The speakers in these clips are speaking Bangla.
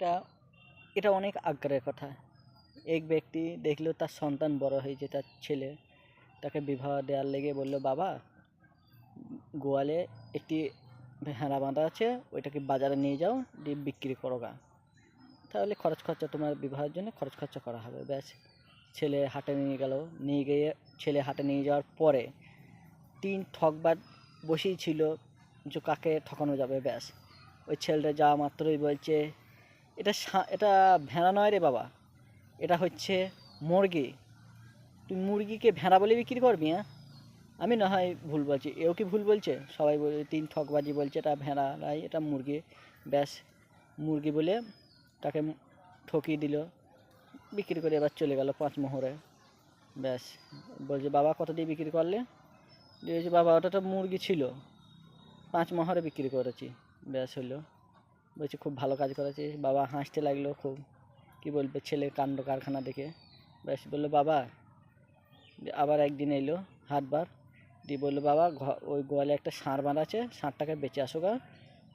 এটা এটা অনেক আগ্রহের কথা। এক ব্যক্তি দেখল তার সন্তান বড় হয়েছে তার ছেলে, তাকে বিবাহ দেওয়ার লেগে বলল, বাবা, গোয়ালে একটি ভেড়া বাঁধা আছে, ওইটাকে বাজারে নিয়ে যাও, দিয়ে বিক্রি করো গা তাহলে খরচ খরচা তোমার বিবাহের জন্য খরচ খরচা করা হবে, ব্যাস। ছেলে হাটে নিয়ে গেল। নিয়ে গিয়ে ছেলে হাটে নিয়ে যাওয়ার পরে তিন ঠকবাদ বসেই ছিল যে কাকে ঠকানো যাবে, ব্যাস। ওই ছেলেটা যাওয়া মাত্রই বলছে এটা এটা ভেড়া নয় রে বাবা। এটা হচ্ছে মুরগি। তুই মুরগিকে ভেড়া বলে বিক্রি করবি হ্যাঁ? আমি না হয় ভুল বলছি। এও কি ভুল বলছে? সবাই বলে, তিন ঠকবাজি বলছে, এটা ভেড়া নাই এটা মুরগি। ব্যাস, মুরগি বলে তাকে ঠকিয়ে দিল, বিক্রি করে এবার চলে গেল পাঁচ মোহরে। ব্যাস, বলছে, বাবা, কত দিয়ে বিক্রি করলে? বলছে, বাবা, ওটা তো মুরগি ছিল, পাঁচ মোহরে বিক্রি করেছি। ব্যাস হলো। বলছে, খুব ভালো কাজ করেছিস। বাবা হাসতে লাগল খুব। কি বলবে ছেলের কাণ্ড কারখানা দেখে? ব্যাস বলল, বাবা। আবার একদিন এলো হাটবার দিয়ে বলল, বাবা ওই গোয়ালে একটা ষাঁড় বাঁধা আছে ষাঁড়টাকে বেঁচে আসো গা।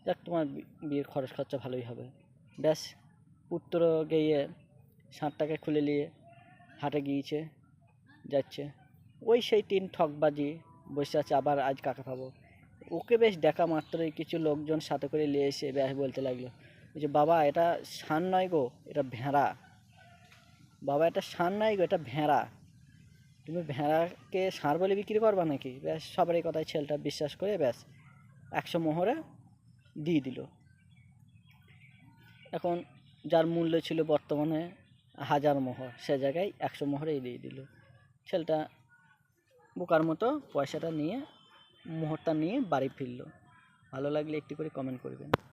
যাক, তোমার বিয়ের খরচ খরচা ভালোই হবে। ব্যাস পুত্র গিয়ে ষাঁড়টাকে খুলে নিয়ে হাটে গিয়েছে, যাচ্ছে। ওই সেই তিন ঠকবাজি, বসে আছে, আবার আজ কাকা পাবো? ওকে বেশ দেখা মাত্রই কিছু লোকজন সাথে করে নিয়ে এসে ব্যাস বলতে লাগল যে বাবা এটা ষাঁড় নয় গো, এটা ভেড়া। বাবা এটা ষাঁড় নয় গো, এটা ভেড়া। তুমি ভেড়াকে ষাঁড় বলে বিক্রি করবা নাকি? ব্যাস সবার এই কথায় ছেলেটা বিশ্বাস করে ব্যাস একশো মোহরে দিয়ে দিল। এখন যার মূল্য ছিল বর্তমানে হাজার মোহর, সে জায়গায় একশো মোহরেই দিয়ে দিল। ছেলেটা বোকার মতো পয়সাটা নিয়ে মোহরটা নিয়ে বাড়ি ফিরল। ভালো লাগলে একটি করে কমেন্ট করবেন।